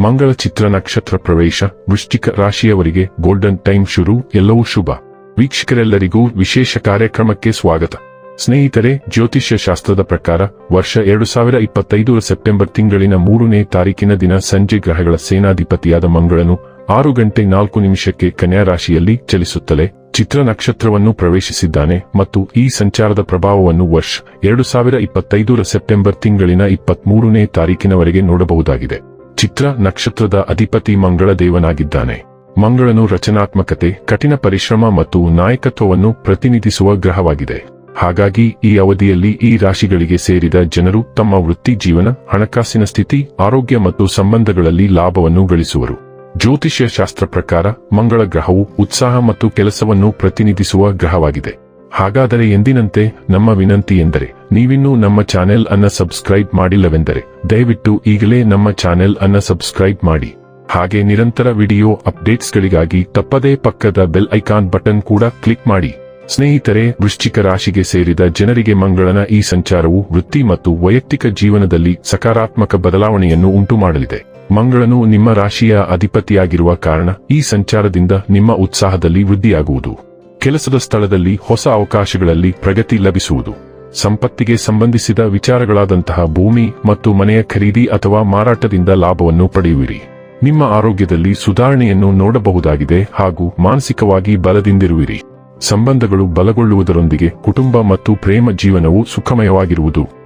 ಮಂಗಳ ಚಿತ್ರ ನಕ್ಷತ್ರ ಪ್ರವೇಶ, ವೃಶ್ಚಿಕ ರಾಶಿಯವರಿಗೆ ಗೋಲ್ಡನ್ ಟೈಮ್ ಶುರು, ಎಲ್ಲವೂ ಶುಭ. ವೀಕ್ಷಕರೆಲ್ಲರಿಗೂ ವಿಶೇಷ ಕಾರ್ಯಕ್ರಮಕ್ಕೆ ಸ್ವಾಗತ. ಸ್ನೇಹಿತರೆ ಜ್ಯೋತಿಷ್ಯ ಶಾಸ್ತ್ರದ ಪ್ರಕಾರ, ವರ್ಷ ಎರಡು ಸಾವಿರ ಇಪ್ಪತ್ತೈದು ಸೆಪ್ಟೆಂಬರ್ ತಿಂಗಳಿನ ಮೂರನೇ ತಾರೀಕಿನ ದಿನ ಸಂಜೆ ಗ್ರಹಗಳ ಸೇನಾಧಿಪತಿಯಾದ ಮಂಗಳನು ಆರು ಗಂಟೆ ನಾಲ್ಕು ನಿಮಿಷಕ್ಕೆ ಕನ್ಯಾ ರಾಶಿಯಲ್ಲಿ ಚಲಿಸುತ್ತಲೇ ಚಿತ್ರ ನಕ್ಷತ್ರವನ್ನು ಪ್ರವೇಶಿಸಿದ್ದಾನೆ ಮತ್ತು ಈ ಸಂಚಾರದ ಪ್ರಭಾವವನ್ನು ವರ್ಷ ಎರಡು ಸಾವಿರ ಸೆಪ್ಟೆಂಬರ್ ತಿಂಗಳಿನ ಇಪ್ಪತ್ಮೂರನೇ ತಾರೀಕಿನವರೆಗೆ ನೋಡಬಹುದಾಗಿದೆ. ಚಿತ್ರ ನಕ್ಷತ್ರದ ಅಧಿಪತಿ ಮಂಗಳ ದೇವನಾಗಿದ್ದಾನೆ ಮಂಗಳನು ರಚನಾತ್ಮಕತೆ, ಕಠಿಣ ಪರಿಶ್ರಮ ಮತ್ತು ನಾಯಕತ್ವವನ್ನು ಪ್ರತಿನಿಧಿಸುವ ಗ್ರಹವಾಗಿದೆ. ಹಾಗಾಗಿ ಈ ಅವಧಿಯಲ್ಲಿ ಈ ರಾಶಿಗಳಿಗೆ ಸೇರಿದ ಜನರು ತಮ್ಮ ವೃತ್ತಿ ಜೀವನ, ಹಣಕಾಸಿನ ಸ್ಥಿತಿ, ಆರೋಗ್ಯ ಮತ್ತು ಸಂಬಂಧಗಳಲ್ಲಿ ಲಾಭವನ್ನು ಗಳಿಸುವರು. ಜ್ಯೋತಿಷ್ಯ ಶಾಸ್ತ್ರ ಪ್ರಕಾರ ಮಂಗಳ ಗ್ರಹವು ಉತ್ಸಾಹ ಮತ್ತು ಕೆಲಸವನ್ನು ಪ್ರತಿನಿಧಿಸುವ ಗ್ರಹವಾಗಿದೆ. ಹಾಗಾದರೆ ಎಂದಿನಂತೆ ನಮ್ಮ ವಿನಂತಿ ಎಂದರೆ, ನೀವಿನ್ನೂ ನಮ್ಮ ಚಾನೆಲ್ ಅನ್ನ ಸಬ್ಸ್ಕ್ರೈಬ್ ಮಾಡಿಲ್ಲವೆಂದರೆ, ದಯವಿಟ್ಟು ಈಗಲೇ ನಮ್ಮ ಚಾನೆಲ್ ಅನ್ನ ಸಬ್ಸ್ಕ್ರೈಬ್ ಮಾಡಿ. ಹಾಗೆ ನಿರಂತರ ವಿಡಿಯೋ ಅಪ್ಡೇಟ್ಸ್ಗಳಿಗಾಗಿ ತಪ್ಪದೇ ಪಕ್ಕದ ಬೆಲ್ ಐಕಾನ್ ಬಟನ್ ಕೂಡ ಕ್ಲಿಕ್ ಮಾಡಿ. ಸ್ನೇಹಿತರೆ, ವೃಶ್ಚಿಕ ರಾಶಿಗೆ ಸೇರಿದ ಜನರಿಗೆ ಮಂಗಳನ ಈ ಸಂಚಾರವು ವೃತ್ತಿ ಮತ್ತು ವೈಯಕ್ತಿಕ ಜೀವನದಲ್ಲಿ ಸಕಾರಾತ್ಮಕ ಬದಲಾವಣೆಯನ್ನು ಉಂಟು ಮಾಡಲಿದೆ ಮಂಗಳನು ನಿಮ್ಮ ರಾಶಿಯ ಅಧಿಪತಿಯಾಗಿರುವ ಕಾರಣ ಈ ಸಂಚಾರದಿಂದ ನಿಮ್ಮ ಉತ್ಸಾಹದಲ್ಲಿ ವೃದ್ಧಿಯಾಗುವುದು. ಕೆಲಸದ ಸ್ಥಳದಲ್ಲಿ ಹೊಸ ಅವಕಾಶಗಳಲ್ಲಿ ಪ್ರಗತಿ ಲಭಿಸುವುದು. ಸಂಪತ್ತಿಗೆ ಸಂಬಂಧಿಸಿದ ವಿಚಾರಗಳಾದಂತಹ ಭೂಮಿ ಮತ್ತು ಮನೆಯ ಖರೀದಿ ಅಥವಾ ಮಾರಾಟದಿಂದ ಲಾಭವನ್ನು ಪಡೆಯುವಿರಿ. ನಿಮ್ಮ ಆರೋಗ್ಯದಲ್ಲಿ ಸುಧಾರಣೆಯನ್ನು ನೋಡಬಹುದಾಗಿದೆ ಹಾಗೂ ಮಾನಸಿಕವಾಗಿ ಬಲದಿಂದಿರುವಿರಿ. ಸಂಬಂಧಗಳು ಬಲಗೊಳ್ಳುವುದರೊಂದಿಗೆ ಕುಟುಂಬ ಮತ್ತು ಪ್ರೇಮ ಜೀವನವು ಸುಖಮಯವಾಗಿರುವುದು.